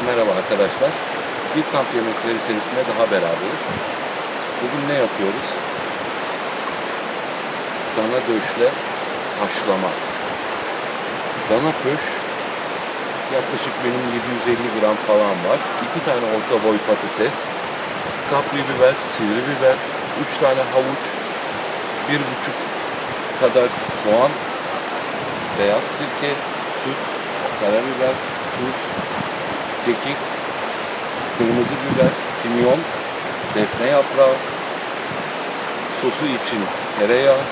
Merhaba arkadaşlar. Bir kamp yemekleri serisinde daha beraberiz. Bugün ne yapıyoruz? Dana döşle haşlama. Dana köş yaklaşık benim 750 gram falan var. İki tane orta boy patates, kapri biber, sivri biber, üç tane havuç, bir buçuk kadar soğan, beyaz sirke, süt, karabiber, tuz, kekik, kırmızı biber, kimyon, defne yaprağı, sosu için tereyağı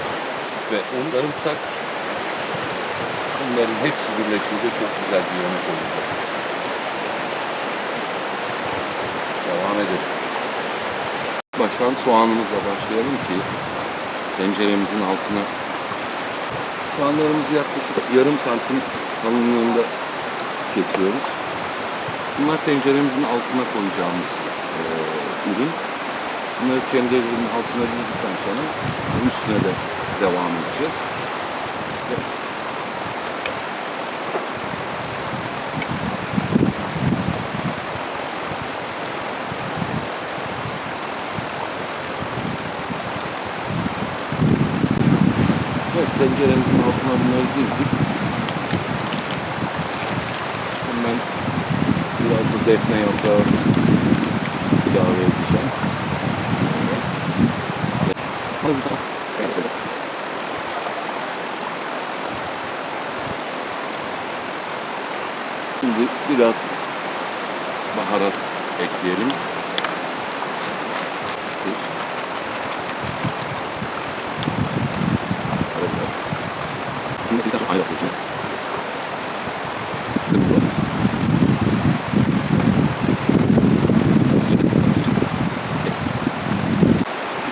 ve un, sarımsak. Bunların hepsi birleşince çok güzel bir yemek olacak. Devam edelim. Baştan soğanımızla başlayalım ki tenceremizin altına soğanlarımızı yaklaşık yarım santim kalınlığında kesiyoruz. Bunlar tenceremizin altına koyacağımız eee, ürün. Bunları tenceremizin altına dizdikten sonra üstüne de devam edeceğiz. Ve- Evet, tenceremizin altına bunları dizdik. Da defne yaprağı ilave edeceğim. Şimdi biraz baharat ekleyelim. Tuz. Karabiber. Şimdi bir tane ayran seçelim. Kırmızı.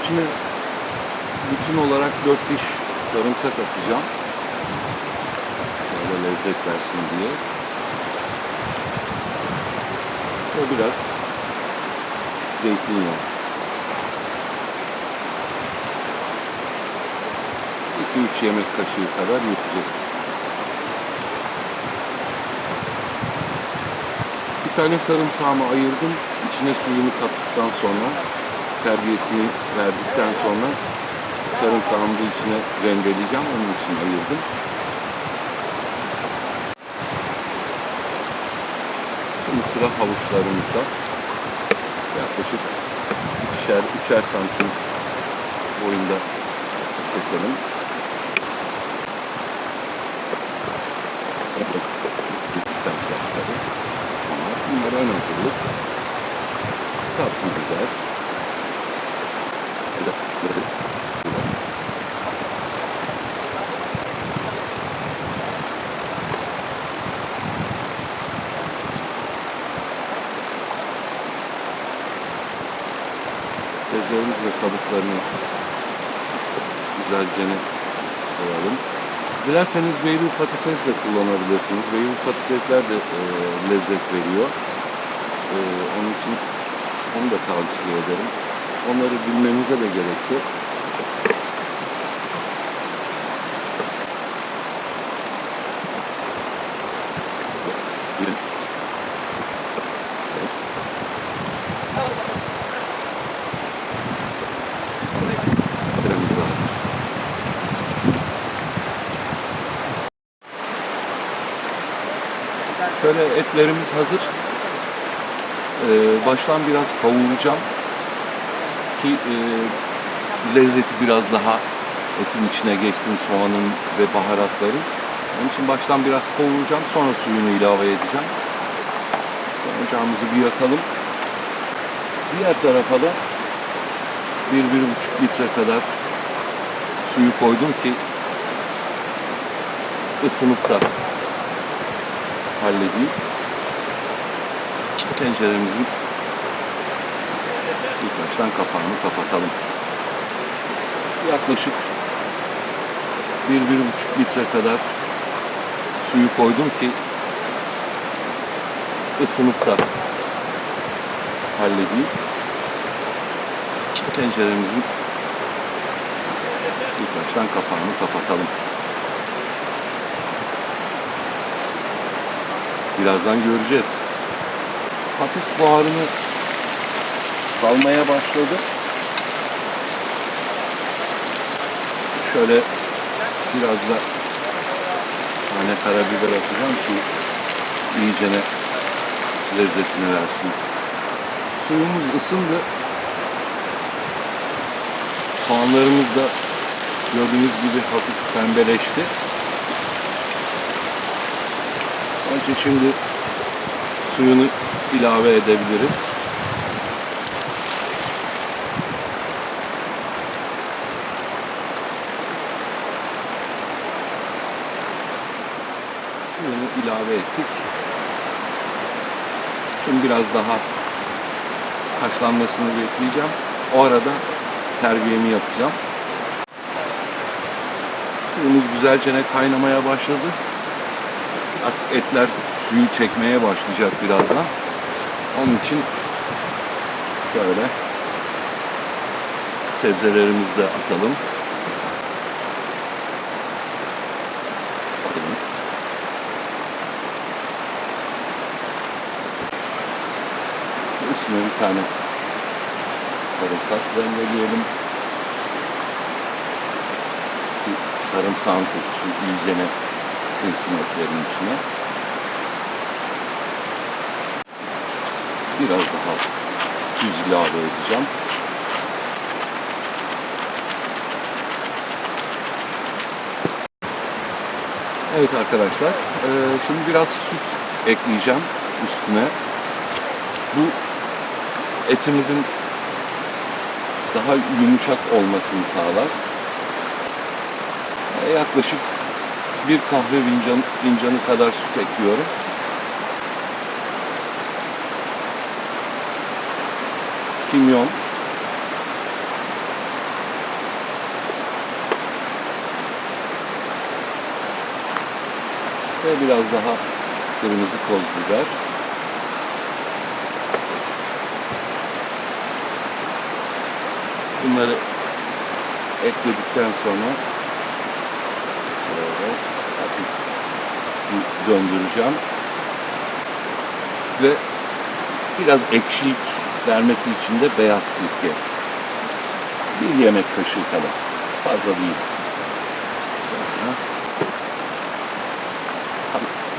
İçine bütün olarak dört diş atacağım. Şöyle lezzet versin diye. Ve biraz zeytinyağı. 2-3 yemek kaşığı kadar yetecek. Bir tane sarımsağımı ayırdım. İçine suyunu kattıktan sonra terbiyesini verdikten sonra sarımsağımı da içine rendeleyeceğim. Onun için ayırdım. Şimdi sıra havuçlarımızda. Yaklaşık ikişer, üçer santim boyunda keselim. Bittikten sonra tabii. Ama bunlar ön hazırlık. Tatlı güzel. Bir de böyle böyle. Bezlerimiz ve kabuklarını güzelce koyalım. Dilerseniz beyrut patates de kullanabilirsiniz. Beyrut patatesler de e, lezzet veriyor. E, onun için onu da tavsiye ederim. Onları bilmenize de gerek yok. Bilin. Evet. Patatesimiz de hazır. Şöyle etlerimiz hazır. Ee, baştan biraz kavuracağım ki e, lezzeti biraz daha etin içine geçsin soğanın ve baharatların. Onun için baştan biraz kavuracağım sonra suyunu ilave edeceğim. Ocağımızı bir yakalım. Diğer tarafa da bir, bir buçuk litre kadar suyu koydum ki ısınıp da halledeyim. Tenceremizin ilk baştan kapağını kapatalım. Yaklaşık bir, bir buçuk litre kadar suyu koydum ki ısınıp da halledeyim. Tenceremizin ilk baştan kapağını kapatalım. Birazdan göreceğiz. hafif buharını salmaya başladı. Şöyle biraz da tane karabiber atacağım ki iyicene lezzetini versin. Suyumuz ısındı. Soğanlarımız da gördüğünüz gibi hafif pembeleşti. Bence şimdi suyunu ilave edebiliriz. Suyunu ilave ettik. Şimdi biraz daha haşlanmasını bekleyeceğim. O arada terbiyemi yapacağım. Suyumuz güzelce kaynamaya başladı. Artık etler suyu çekmeye başlayacak birazdan. Onun için şöyle sebzelerimizi de atalım. Atalım. Üstüne bir tane sarımsak rendeleyelim. Sarımsağın kokusu iyicene etlerin içine. Biraz daha tuz ilave edeceğim. Evet arkadaşlar, eee, şimdi biraz süt ekleyeceğim üstüne. Bu etimizin daha yumuşak olmasını sağlar. E, Yaklaşık bir kahve fincanı, fincanı kadar süt ekliyorum. Kimyon. Ve biraz daha kırmızı toz biber. Bunları ekledikten sonra şöyle hafif bir döndüreceğim. Ve biraz ekşilik vermesi için de beyaz sirke. Bir yemek kaşığı kadar. Fazla değil.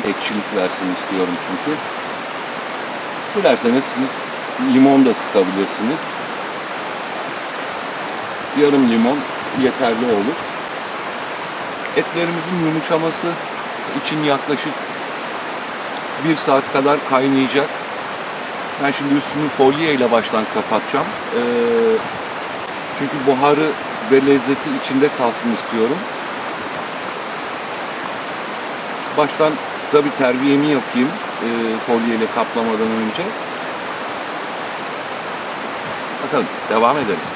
Ekşilik versin istiyorum çünkü. Dilerseniz siz limon da sıkabilirsiniz. Yarım limon yeterli olur. Etlerimizin yumuşaması için yaklaşık bir saat kadar kaynayacak. Ben şimdi üstünü folye ile baştan kapatacağım. Ee, çünkü buharı ve lezzeti içinde kalsın istiyorum. Baştan tabi terbiyemi yapayım e, folye ile kaplamadan önce. Bakalım devam edelim.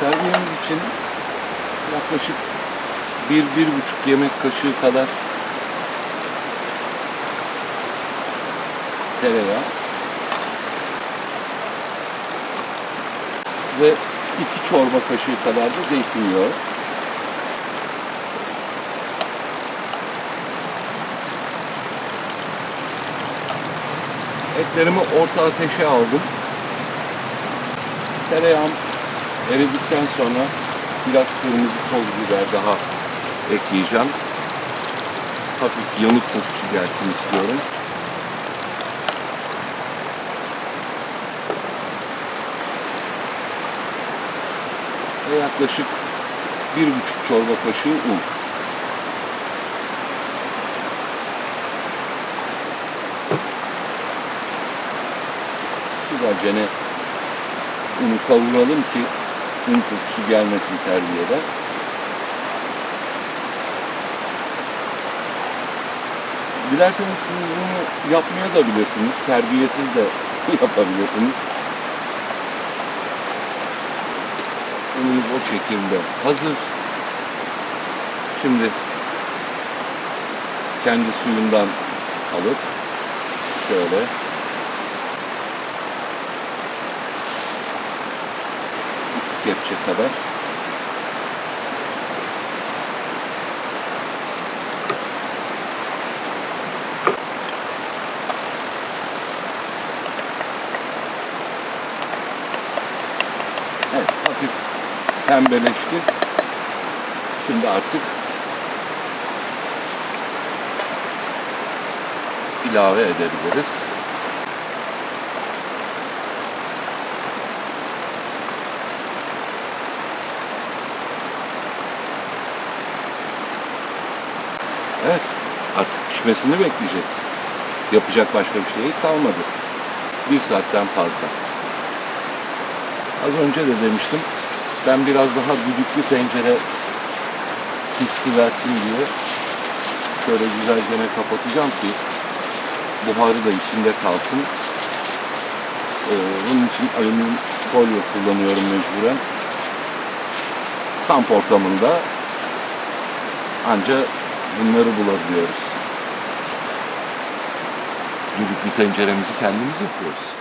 Terbiyemiz için yaklaşık bir, bir buçuk yemek kaşığı kadar tereyağı ve iki çorba kaşığı kadar da zeytinyağı. Etlerimi orta ateşe aldım. Tereyağım eridikten sonra biraz kırmızı toz biber daha ekleyeceğim. Hafif yanık kokusu gelsin istiyorum. Ve yaklaşık bir buçuk çorba kaşığı un. Güzelce ne unu kavuralım ki un kokusu gelmesin terbiyeden. Dilerseniz siz bunu yapmaya da bilirsiniz. Terbiyesiz de yapabilirsiniz. Unumuz o şekilde hazır. Şimdi kendi suyundan alıp şöyle kepçe kadar pembeleşti. Şimdi artık ilave edebiliriz. Evet, artık pişmesini bekleyeceğiz. Yapacak başka bir şey kalmadı. Bir saatten fazla. Az önce de demiştim, ben biraz daha düdüklü tencere hissi versin diye şöyle güzelce kapatacağım ki buharı da içinde kalsın. Ee, bunun için alüminyum folyo kullanıyorum mecburen. Kamp ortamında anca bunları bulabiliyoruz. Düdüklü tenceremizi kendimiz yapıyoruz.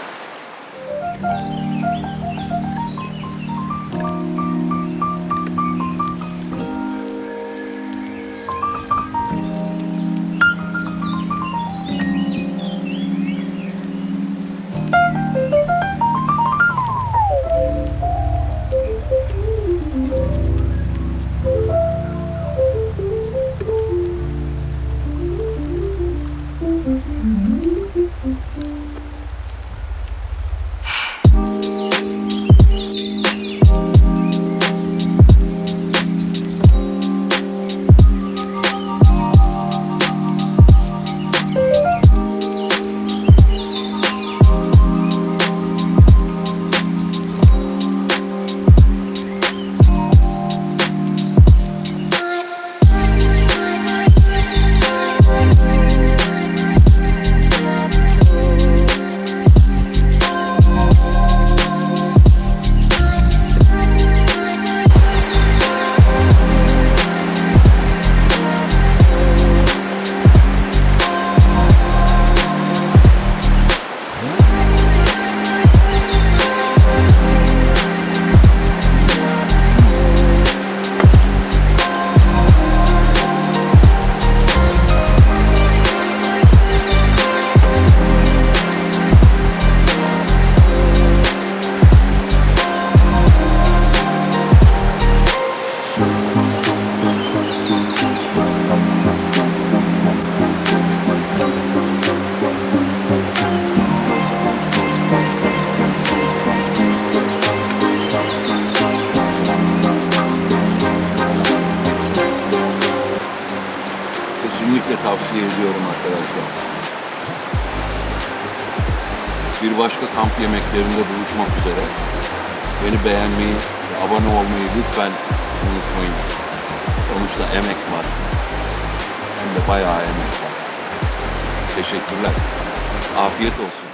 Kesinlikle tavsiye ediyorum arkadaşlar. Bir başka kamp yemeklerinde buluşmak üzere. Beni beğenmeyi ve abone olmayı lütfen unutmayın. Sonuçta emek var. Hem de bayağı emek var. Teşekkürler. Afiyet olsun.